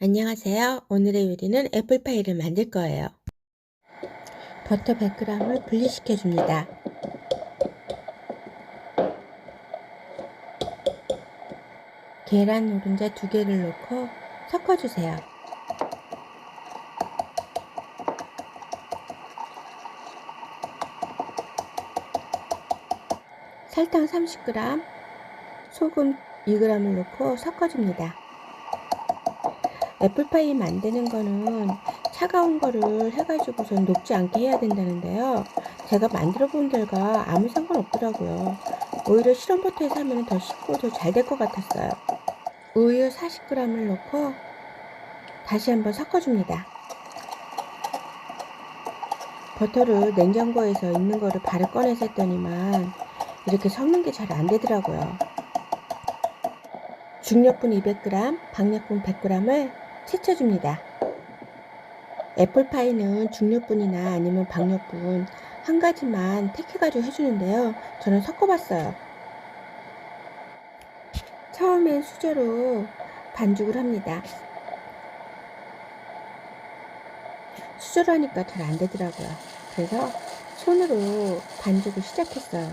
안녕하세요. 오늘의 요리는 애플파이를 만들 거예요. 버터 100g을 분리시켜 줍니다. 계란 노른자 2개를 넣고 섞어주세요. 설탕 30g, 소금 2g을 넣고 섞어줍니다. 애플파이 만드는 거는 차가운 거를 해가지고선 녹지 않게 해야 된다는데요. 제가 만들어 본 결과 아무 상관 없더라고요. 오히려 실험 버터에서 하면 더 쉽고 더 잘 될 것 같았어요. 우유 40g을 넣고 다시 한번 섞어줍니다. 버터를 냉장고에서 있는 거를 바로 꺼내서 했더니만 이렇게 섞는 게 잘 안 되더라고요. 중력분 200g, 박력분 100g을 채쳐줍니다. 애플파이는 중력분이나 아니면 박력분 한 가지만 택해가지고 해주는데요. 저는 섞어봤어요. 처음엔 수저로 반죽을 합니다. 수저로 하니까 잘 안 되더라고요. 그래서 손으로 반죽을 시작했어요.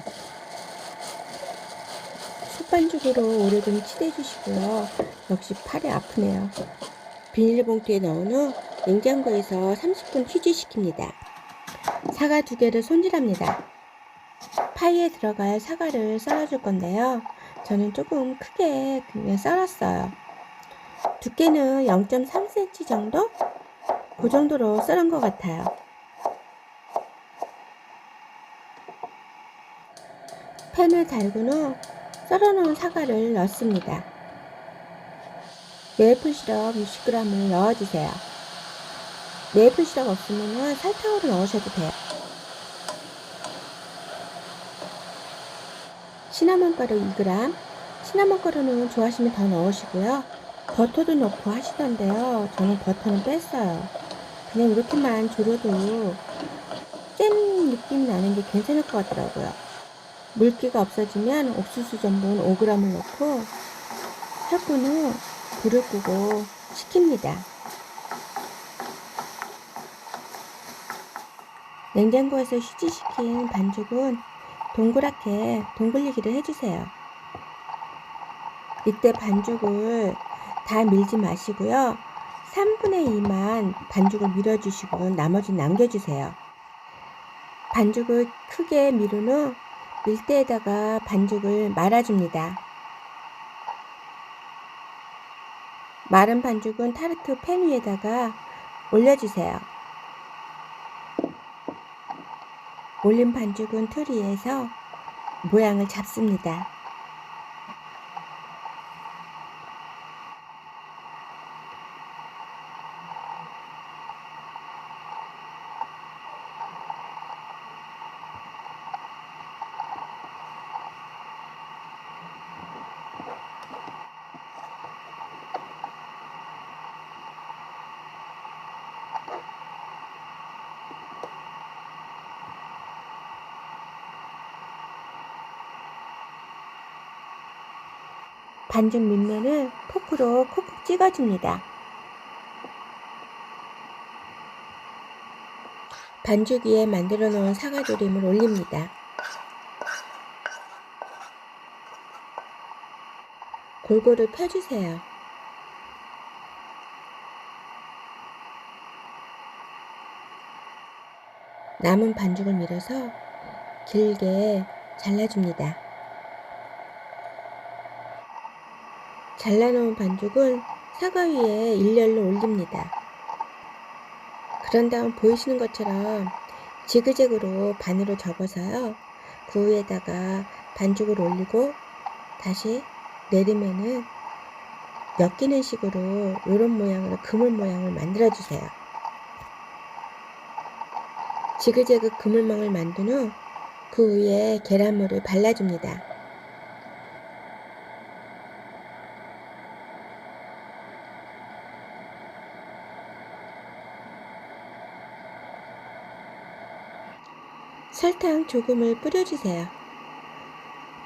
솥반죽으로 오래 좀 치대 주시고요. 역시 팔이 아프네요. 비닐봉투에 넣은 후 냉장고에서 30분 휴지시킵니다. 사과 두 개를 손질합니다. 파이에 들어갈 사과를 썰어줄 건데요. 저는 조금 크게 그냥 썰었어요. 두께는 0.3cm 정도? 그 정도로 썰은 것 같아요. 팬을 달군 후 썰어놓은 사과를 넣습니다. 메이플 시럽 60g을 넣어주세요. 메이플 시럽 없으면 설탕으로 넣으셔도 돼요. 시나몬 가루 2g, 시나몬 가루는 좋아하시면 더 넣으시고요. 버터도 넣고 하시던데요. 저는 버터는 뺐어요. 그냥 이렇게만 졸여도 센 느낌 나는 게 괜찮을 것 같더라고요. 물기가 없어지면 옥수수 전분 5g을 넣고 섞은 후 불을 끄고 식힙니다. 냉장고에서 휴지시킨 반죽은 동그랗게 동글리기를 해주세요. 이때 반죽을 다 밀지 마시고요. 3분의 2만 반죽을 밀어주시고 나머지 남겨주세요. 반죽을 크게 밀은 후 밀대에다가 반죽을 말아줍니다. 마른 반죽은 타르트 팬 위에다가 올려주세요. 올린 반죽은 틀 위에서 모양을 잡습니다. 반죽 밑면을 포크로 콕콕 찍어줍니다. 반죽 위에 만들어 놓은 사과조림을 올립니다. 골고루 펴주세요. 남은 반죽을 밀어서 길게 잘라줍니다. 잘라놓은 반죽은 사과 위에 일렬로 올립니다. 그런 다음 보이시는 것처럼 지그재그로 반으로 접어서요. 그 위에다가 반죽을 올리고 다시 내리면은 엮이는 식으로 이런 모양으로 그물 모양을 만들어 주세요. 지그재그 그물망을 만든 후 그 위에 계란물을 발라줍니다. 설탕 조금을 뿌려주세요.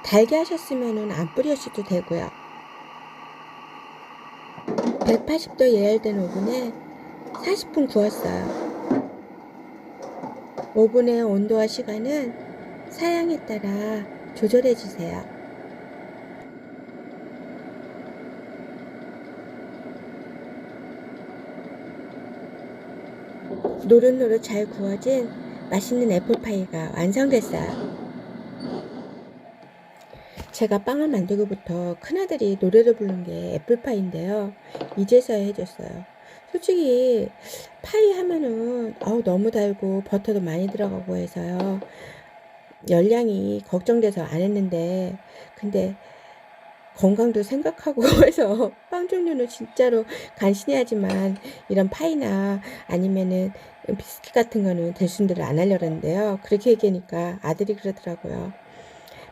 달게 하셨으면 안 뿌려셔도 되고요. 180도 예열된 오븐에 40분 구웠어요. 오븐의 온도와 시간은 사양에 따라 조절해 주세요. 노릇노릇 잘 구워진 맛있는 애플파이가 완성됐어요. 제가 빵을 만들고부터 큰아들이 노래를 부른 게 애플파이인데요. 이제서야 해줬어요. 솔직히 파이 하면은 어우 너무 달고 버터도 많이 들어가고 해서요. 열량이 걱정돼서 안 했는데 근데 건강도 생각하고 해서 빵 종류는 진짜로 간신히 하지만 이런 파이나 아니면은 비스킷 같은 거는 대순대로 안 하려고 했는데요. 그렇게 얘기하니까 아들이 그러더라고요.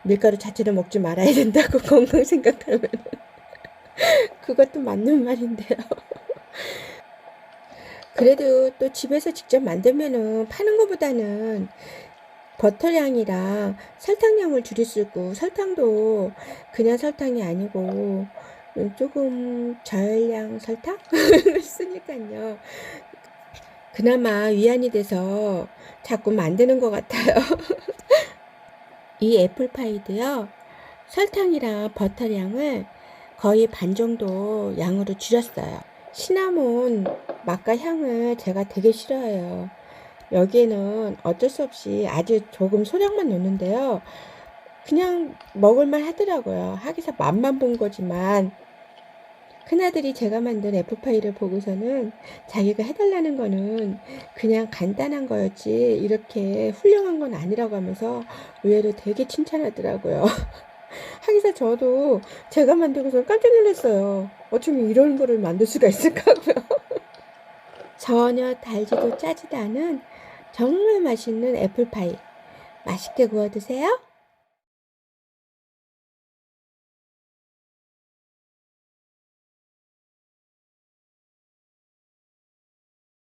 밀가루 자체를 먹지 말아야 된다고 건강 생각하면 그것도 맞는 말인데요. 그래도 또 집에서 직접 만들면은 파는 것보다는 버터량이랑 설탕량을 줄일 수 있고 설탕도 그냥 설탕이 아니고 조금 저열량 설탕 쓰니까요. 그나마 위안이 돼서 자꾸 만드는 것 같아요. 이 애플파이도요. 설탕이랑 버터량을 거의 반 정도 양으로 줄였어요. 시나몬 맛과 향을 제가 되게 싫어해요. 여기에는 어쩔 수 없이 아주 조금 소량만 넣는데요. 그냥 먹을만 하더라고요. 하기서 맛만 본 거지만 큰아들이 제가 만든 애플파이를 보고서는 자기가 해달라는 거는 그냥 간단한 거였지 이렇게 훌륭한 건 아니라고 하면서 의외로 되게 칭찬하더라고요. 하기사 저도 제가 만들고서 깜짝 놀랐어요. 어쩜 이런 거를 만들 수가 있을까 하고요. 전혀 달지도 짜지도 않은 정말 맛있는 애플파이. 맛있게 구워 드세요.